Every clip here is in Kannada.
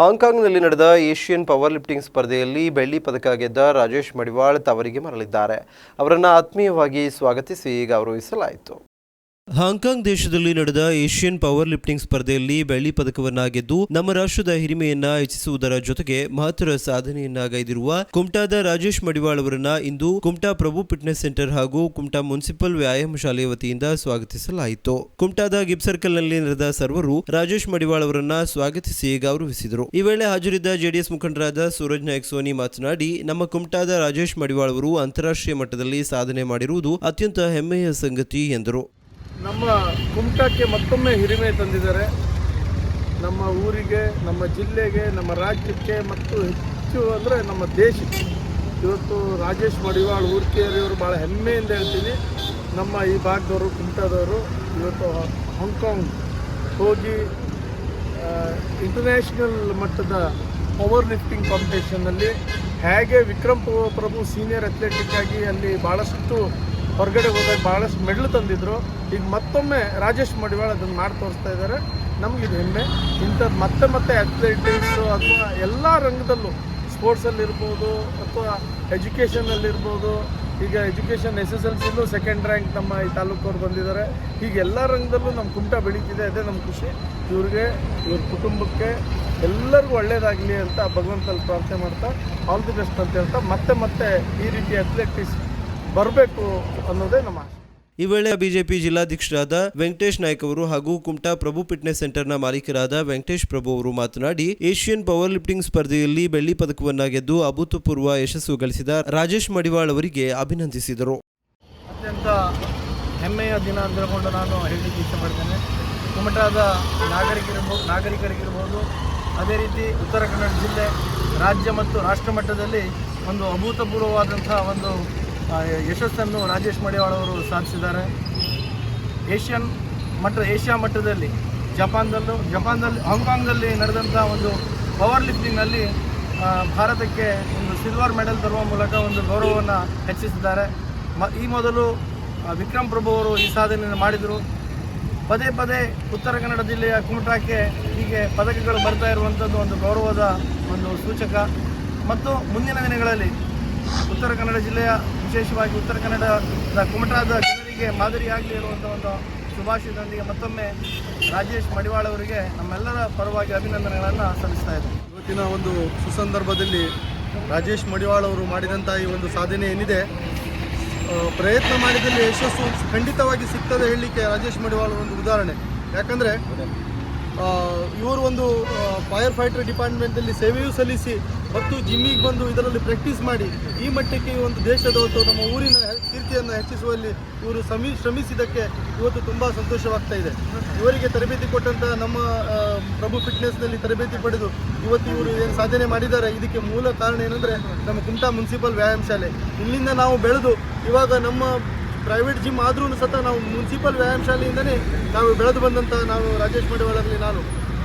ಹಾಂಗ್ಕಾಂಗ್ನಲ್ಲಿ ನಡೆದ ಏಷ್ಯನ್ ಪವರ್ ಲಿಫ್ಟಿಂಗ್ ಸ್ಪರ್ಧೆಯಲ್ಲಿ ಬೆಳ್ಳಿ ಪದಕ ಗೆದ್ದ ರಾಜೇಶ್ ಮಡಿವಾಳ್ ತವರಿಗೆ ಮರಳಿದ್ದಾರೆ. ಅವರನ್ನು ಆತ್ಮೀಯವಾಗಿ ಸ್ವಾಗತಿಸಿ ಗೌರವಿಸಲಾಯಿತು. ಹಾಂಗ್ಕಾಂಗ್ ದೇಶದಲ್ಲಿ ನಡೆದ ಏಷ್ಯನ್ ಪವರ್ ಲಿಫ್ಟಿಂಗ್ ಸ್ಪರ್ಧೆಯಲ್ಲಿ ಬೆಳ್ಳಿ ಪದಕವನ್ನ ಗೆದ್ದು ನಮ್ಮ ರಾಷ್ಟ್ರದ ಹಿರಿಮೆಯನ್ನ ಹೆಚ್ಚಿಸುವುದರ ಜೊತೆಗೆ ಮಹತ್ತರ ಸಾಧನೆಯನ್ನ ಗೈದಿರುವ ಕುಮಟಾದ ರಾಜೇಶ್ ಮಡಿವಾಳ್ ಅವರನ್ನ ಇಂದು ಕುಮಟಾ ಪ್ರಭು ಫಿಟ್ನೆಸ್ ಸೆಂಟರ್ ಹಾಗೂ ಕುಮಟಾ ಮುನ್ಸಿಪಲ್ ವ್ಯಾಯಾಮ ಶಾಲೆಯ ವತಿಯಿಂದ ಸ್ವಾಗತಿಸಲಾಯಿತು. ಕುಮಟಾದ ಗಿಬ್ ಸರ್ಕಲ್ನಲ್ಲಿ ನಡೆದ ಸರ್ವರು ರಾಜೇಶ್ ಮಡಿವಾಳ್ ಅವರನ್ನ ಸ್ವಾಗತಿಸಿ ಗೌರವಿಸಿದರು. ಈ ವೇಳೆ ಹಾಜರಿದ್ದ ಜೆಡಿಎಸ್ ಮುಖಂಡರಾದ ಸೂರಜ್ ನಾಯಕ್ ಸೋನಿ ಮಾತನಾಡಿ, ನಮ್ಮ ಕುಮಟಾದ ರಾಜೇಶ್ ಮಡಿವಾಳ್ ಅವರು ಅಂತಾರಾಷ್ಟ್ರೀಯ ಮಟ್ಟದಲ್ಲಿ ಸಾಧನೆ ಮಾಡಿರುವುದು ಅತ್ಯಂತ ಹೆಮ್ಮೆಯ ಸಂಗತಿ ಎಂದರು. ನಮ್ಮ ಕುಮಟಕ್ಕೆ ಮತ್ತೊಮ್ಮೆ ಹಿರಿಮೆ ತಂದಿದ್ದಾರೆ. ನಮ್ಮ ಊರಿಗೆ, ನಮ್ಮ ಜಿಲ್ಲೆಗೆ, ನಮ್ಮ ರಾಜ್ಯಕ್ಕೆ ಮತ್ತು ಹೆಚ್ಚು ಅಂದರೆ ನಮ್ಮ ದೇಶಕ್ಕೆ. ಇವತ್ತು ರಾಜೇಶ್ ಮಡಿವಾಳ್ ಊರ್ಕಿಯರಿಯವರು ಭಾಳ ಹೆಮ್ಮೆಯಿಂದ ಹೇಳ್ತೀನಿ. ನಮ್ಮ ಈ ಭಾಗದವರು, ಕುಮಟಾದವರು ಇವತ್ತು ಹಾಂಗ್ಕಾಂಗ್ ಹೋಗಿ ಇಂಟರ್ನ್ಯಾಷನಲ್ ಮಟ್ಟದ ಪವರ್ ಲಿಫ್ಟಿಂಗ್ ಕಾಂಪಿಟೇಷನ್ನಲ್ಲಿ ಹೇಗೆ ವಿಕ್ರಮ್ ಪ್ರ- ಪ್ರಭು ಸೀನಿಯರ್ ಅಥ್ಲೆಟಿಕ್ ಆಗಿ ಅಲ್ಲಿ ಭಾಳಷ್ಟು ಹೊರಗಡೆ ಹೋದಾಗ ಭಾಳಷ್ಟು ಮೆಡಲ್ ತಂದಿದ್ರು. ಈಗ ಮತ್ತೊಮ್ಮೆ ರಾಜೇಶ್ ಮಡಿವಾಳ ಅದನ್ನು ಮಾಡಿ ತೋರಿಸ್ತಾ ಇದ್ದಾರೆ ನಮಗಿದು ಹೆಮ್ಮೆ. ಇಂಥದ್ದು ಮತ್ತೆ ಮತ್ತೆ ಅಥ್ಲೆಟಿಕ್ಸು ಅಥವಾ ಎಲ್ಲ ರಂಗದಲ್ಲೂ ಸ್ಪೋರ್ಟ್ಸಲ್ಲಿರ್ಬೋದು ಅಥವಾ ಎಜುಕೇಷನಲ್ಲಿರ್ಬೋದು ಈಗ ಎಜುಕೇಷನ್ ಎಸ್ ಎಸ್ ಎಲ್ ಸಿಲೂ ಸೆಕೆಂಡ್ ರ್ಯಾಂಕ್ ನಮ್ಮ ಈ ತಾಲೂಕವ್ರು ಬಂದಿದ್ದಾರೆ ಈಗ ಎಲ್ಲ ರಂಗದಲ್ಲೂ ನಮ್ಮ ಕುಮಟ ಬೆಳೀತಿದೆ, ಅದೇ ನಮ್ಮ ಖುಷಿ. ಇವ್ರಿಗೆ, ಇವ್ರ ಕುಟುಂಬಕ್ಕೆ ಎಲ್ಲರಿಗೂ ಒಳ್ಳೇದಾಗಲಿ ಅಂತ ಭಗವಂತಲ್ಲಿ ಪ್ರಾರ್ಥನೆ ಮಾಡ್ತಾ ಆಲ್ ದಿ ಬೆಸ್ಟ್ ಅಂತ ಹೇಳ್ತಾ, ಮತ್ತೆ ಮತ್ತೆ ಈ ರೀತಿ ಅಥ್ಲೆಟಿಕ್ಸ್ ಬರಬೇಕು ಅನ್ನೋದೇ ನಮ್ಮ ಈ ವೇಳೆ ಬಿಜೆಪಿ ಜಿಲ್ಲಾಧ್ಯಕ್ಷರಾದ ವೆಂಕಟೇಶ್ ನಾಯ್ಕ್ ಅವರು ಹಾಗೂ ಕುಮಟಾ ಪ್ರಭು ಫಿಟ್ನೆಸ್ ಸೆಂಟರ್ನ ಮಾಲೀಕರಾದ ವೆಂಕಟೇಶ್ ಪ್ರಭು ಅವರು ಮಾತನಾಡಿ ಏಷ್ಯನ್ ಪವರ್ ಲಿಫ್ಟಿಂಗ್ ಸ್ಪರ್ಧೆಯಲ್ಲಿ ಬೆಳ್ಳಿ ಪದಕವನ್ನ ಗೆದ್ದು ಅಭೂತಪೂರ್ವ ಯಶಸ್ಸು ಗಳಿಸಿದ ರಾಜೇಶ್ ಮಡಿವಾಳ್ ಅವರಿಗೆ ಅಭಿನಂದಿಸಿದರು. ಅತ್ಯಂತ ಹೆಮ್ಮೆಯ ದಿನ ಅಂತ ಹೇಳ್ಕೊಂಡು ನಾನು ಹೇಳಲಿಕ್ಕೆ ಇಷ್ಟಪಡ್ತೇನೆ. ಕುಮಟಾದ ನಾಗರಿಕರಿರ್ಬೋದು ನಾಗರಿಕರಿಗಿರ್ಬೋದು ಅದೇ ರೀತಿ ಉತ್ತರ ಕನ್ನಡ ಜಿಲ್ಲೆ ರಾಜ್ಯ ಮತ್ತು ರಾಷ್ಟ್ರ ಮಟ್ಟದಲ್ಲಿ ಒಂದು ಅಭೂತಪೂರ್ವವಾದಂಥ ಒಂದು ಯಶಸ್ಸನ್ನು ರಾಜೇಶ್ ಮಡಿವಾಳ್ ಅವರು ಸಾಧಿಸಿದ್ದಾರೆ. ಏಷ್ಯನ್ ಮಟ್ಟ, ಏಷ್ಯಾ ಮಟ್ಟದಲ್ಲಿ, ಜಪಾನ್ದಲ್ಲೂ, ಜಪಾನ್ದಲ್ಲಿ, ಹಾಂಗ್ಕಾಂಗ್ನಲ್ಲಿ ನಡೆದಂಥ ಒಂದು ಪವರ್ ಲಿಫ್ಟಿಂಗ್ನಲ್ಲಿ ಭಾರತಕ್ಕೆ ಒಂದು ಸಿಲ್ವರ್ ಮೆಡಲ್ ತರುವ ಮೂಲಕ ಒಂದು ಗೌರವವನ್ನು ಹೆಚ್ಚಿಸಿದ್ದಾರೆ. ಮ, ಈ ಮೊದಲು ವಿಕ್ರಮ್ ಪ್ರಭು ಅವರು ಈ ಸಾಧನೆಯನ್ನು ಮಾಡಿದರು. ಪದೇ ಪದೇ ಉತ್ತರ ಕನ್ನಡ ಜಿಲ್ಲೆಯ ಕುಮಟಾಕ್ಕೆ ಹೀಗೆ ಪದಕಗಳು ಬರ್ತಾ ಇರುವಂಥದ್ದು ಒಂದು ಗೌರವದ ಒಂದು ಸೂಚಕ. ಮತ್ತು ಮುಂದಿನ ದಿನಗಳಲ್ಲಿ ಉತ್ತರ ಕನ್ನಡ ಜಿಲ್ಲೆಯ ವಿಶೇಷವಾಗಿ ಉತ್ತರ ಕನ್ನಡದ ಕುಮಟಾದ ಜನರಿಗೆ ಮಾದರಿಯಾಗಲಿ ಇರುವಂಥ ಒಂದು ಶುಭಾಶಯದೊಂದಿಗೆ ಮತ್ತೊಮ್ಮೆ ರಾಜೇಶ್ ಮಡಿವಾಳ ಅವರಿಗೆ ನಮ್ಮೆಲ್ಲರ ಪರವಾಗಿ ಅಭಿನಂದನೆಗಳನ್ನು ಸಲ್ಲಿಸ್ತಾ ಇದ್ದೀನಿ. ಇವತ್ತಿನ ಒಂದು ಸುಸಂದರ್ಭದಲ್ಲಿ ರಾಜೇಶ್ ಮಡಿವಾಳ ಅವರು ಮಾಡಿದಂಥ ಈ ಒಂದು ಸಾಧನೆ ಏನಿದೆ? ಪ್ರಯತ್ನ ಮಾಡಿದಲ್ಲಿ ಯಶಸ್ಸು ಖಂಡಿತವಾಗಿ ಸಿಗ್ತದೆ ಹೇಳಲಿಕ್ಕೆ ರಾಜೇಶ್ ಮಡಿವಾಳ ಒಂದು ಉದಾಹರಣೆ. ಯಾಕಂದರೆ ಇವರು ಒಂದು ಫೈರ್ ಫೈಟರ್ ಡಿಪಾರ್ಟ್ಮೆಂಟಲ್ಲಿ ಸೇವೆಯೂ ಸಲ್ಲಿಸಿ ಮತ್ತು ಜಿಮ್ಮಿಗೆ ಬಂದು ಇದರಲ್ಲಿ ಪ್ರಾಕ್ಟೀಸ್ ಮಾಡಿ, ಈ ಮಟ್ಟಕ್ಕೆ ಒಂದು ದೇಶದ ಹೊತ್ತು ನಮ್ಮ ಊರಿನ ಕೀರ್ತಿಯನ್ನು ಹೆಚ್ಚಿಸುವಲ್ಲಿ ಇವರು ಶ್ರಮಿ ಶ್ರಮಿಸಿದ್ದಕ್ಕೆ ಇವತ್ತು ತುಂಬ ಸಂತೋಷವಾಗ್ತಾ ಇದೆ. ಇವರಿಗೆ ತರಬೇತಿ ಕೊಟ್ಟಂತಹ ನಮ್ಮ ಪ್ರಭು ಫಿಟ್ನೆಸ್ನಲ್ಲಿ ತರಬೇತಿ ಪಡೆದು ಇವತ್ತು ಇವರು ಏನು ಸಾಧನೆ ಮಾಡಿದ್ದಾರೆ, ಇದಕ್ಕೆ ಮೂಲ ಕಾರಣ ಏನಂದರೆ ನಮ್ಮ ಕುಮಟಾ ಮುನ್ಸಿಪಲ್ ವ್ಯಾಯಾಮ ಶಾಲೆ. ಇಲ್ಲಿಂದ ನಾವು ಬೆಳೆದು, ಇವಾಗ ನಮ್ಮ ಪ್ರೈವೇಟ್ ಜಿಮ್ ಆದರೂ ಸತ ನಾವು ಮುನ್ಸಿಪಲ್ ವ್ಯಾಯಾಮ ಶಾಲೆಯಿಂದನೇ ನಾವು ಬೆಳೆದು ಬಂದಂಥ ನಾವು ರಾಜೇಶ್ ಮಡಿವಾಳಲ್ಲಿ ನಾನು.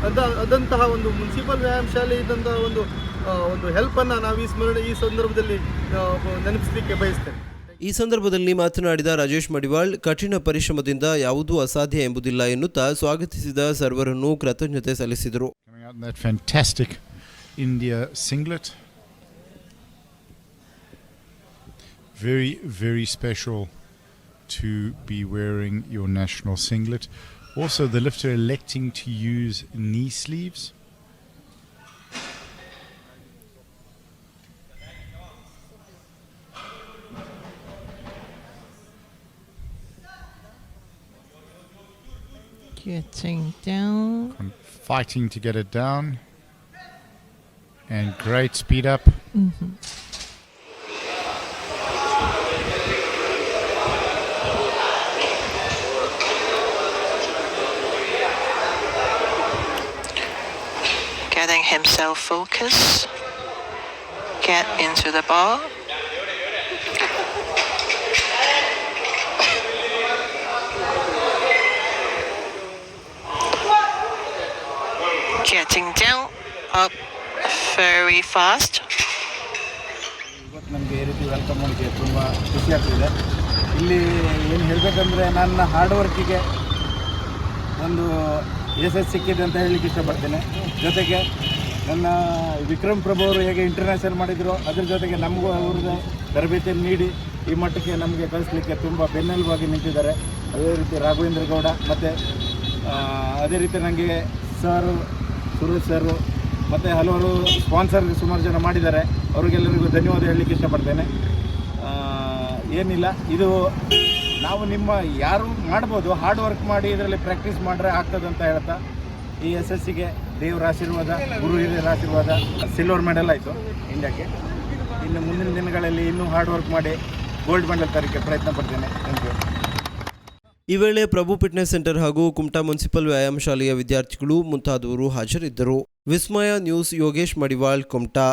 ಅದ, ಅದಂತಹ ಒಂದು ಮುನ್ಸಿಪಲ್ ವ್ಯಾಯಾಮ ಶಾಲೆ ಇದ್ದಂತಹ ಒಂದು ಒಂದು ಹೆಲ್ಪ್ ಹೆಲ್ಪನ್ನು ನಾವು ಈ ಸ್ಮರಣೆ ಈ ಸಂದರ್ಭದಲ್ಲಿ ನೆನಪಿಸಲಿಕ್ಕೆ ಬಯಸ್ತೇನೆ ಈ ಸಂದರ್ಭದಲ್ಲಿ ಮಾತನಾಡಿದ ರಾಜೇಶ್ ಮಡಿವಾಳ್ ಕಠಿಣ ಪರಿಶ್ರಮದಿಂದ ಯಾವುದೂ ಅಸಾಧ್ಯ ಎಂಬುದಿಲ್ಲ ಎನ್ನುತ್ತಾ ಸ್ವಾಗತಿಸಿದ ಸರ್ವರನ್ನು ಕೃತಜ್ಞತೆ ಸಲ್ಲಿಸಿದರು Very, very special to be wearing your national singlet. Also, the lifter electing to use knee sleeves. Getting down. I'm Fighting to get it down. And great speed up. Mm-hmm. Getting himself focused. Get into the ball. Getting down, up very fast. ಇವತ್ತು ನನಗೆ ಈ ರೀತಿ ವೆಲ್ಕಮ್ ತುಂಬ ಖುಷಿ ಆಗ್ತಿದೆ. ಇಲ್ಲಿ ಏನು ಹೇಳಬೇಕಂದ್ರೆ ನನ್ನ ಹಾರ್ಡ್ ವರ್ಕಿಗೆ ಒಂದು ಯಶಸ್ಸು ಸಿಕ್ಕಿದೆ ಅಂತ ಹೇಳಲಿಕ್ಕೆ ಇಷ್ಟಪಡ್ತೇನೆ. ಜೊತೆಗೆ ನನ್ನ ವಿಕ್ರಮ್ ಪ್ರಭು ಅವರು ಹೇಗೆ ಇಂಟರ್ನ್ಯಾಷನಲ್ ಮಾಡಿದ್ರು ಅದ್ರ ಜೊತೆಗೆ ನಮಗೂ ಅವ್ರದ್ದು ತರಬೇತಿಯನ್ನು ನೀಡಿ ಈ ಮಟ್ಟಕ್ಕೆ ನಮಗೆ ಕಳಿಸ್ಲಿಕ್ಕೆ ತುಂಬ ಬೆನ್ನೆಲುಬಾಗಿ ನಿಂತಿದ್ದಾರೆ. ಅದೇ ರೀತಿ ರಾಘವೇಂದ್ರ ಗೌಡ ಮತ್ತು ಅದೇ ರೀತಿ ನನಗೆ ಸರ್ ಸುರೇಶ್ ಸರು ಮತ್ತು ಹಲವಾರು ಸ್ಪಾನ್ಸರ್ ಸುಮಾರು ಜನ ಮಾಡಿದ್ದಾರೆ. ಅವರಿಗೆಲ್ಲರಿಗೂ ಧನ್ಯವಾದ ಹೇಳಲಿಕ್ಕೆ ಇಷ್ಟಪಡ್ತೇನೆ. ಏನಿಲ್ಲ, ಇದು ನಾವು ನಿಮ್ಮ ಯಾರು ಮಾಡ್ಬೋದು ಹಾರ್ಡ್ ವರ್ಕ್ ಮಾಡಿ ಇದರಲ್ಲಿ ಪ್ರಾಕ್ಟೀಸ್ ಮಾಡಿದ್ರೆ ಆಗ್ತದೆ ಅಂತ ಹೇಳ್ತಾ, ಈ ಎಸ್ ಎಸ್ ಸಿಗೆ ದೇವರ ಆಶೀರ್ವಾದ, ಗುರು ಹಿರಿಯರ ಆಶೀರ್ವಾದ ಸಿಲ್ವರ್ ಮೆಡಲ್ ಆಯಿತು ಇಂಡಿಯಾಕ್ಕೆ. ಇನ್ನು ಮುಂದಿನ ದಿನಗಳಲ್ಲಿ ಇನ್ನೂ ಹಾರ್ಡ್ ವರ್ಕ್ ಮಾಡಿ ಗೋಲ್ಡ್ ಮೆಡಲ್ ತರಕ್ಕೆ ಪ್ರಯತ್ನ ಪಡ್ತೇನೆ. ಥ್ಯಾಂಕ್ ಯು ಈ ವೇಳೆ ಪ್ರಭು ಫಿಟ್ನೆಸ್ ಸೆಂಟರ್ ಹಾಗೂ ಕುಮಟಾ ಮುನ್ಸಿಪಲ್ ವ್ಯಾಯಾಮ ಶಾಲೆಯ ವಿದ್ಯಾರ್ಥಿಗಳು ಮುಂತಾದವರು ಹಾಜರಿದ್ದರು. ವಿಸ್ಮಯ ನ್ಯೂಸ್ ಯೋಗೇಶ್ ಮಡಿವಾಳ್, ಕುಮಟಾ.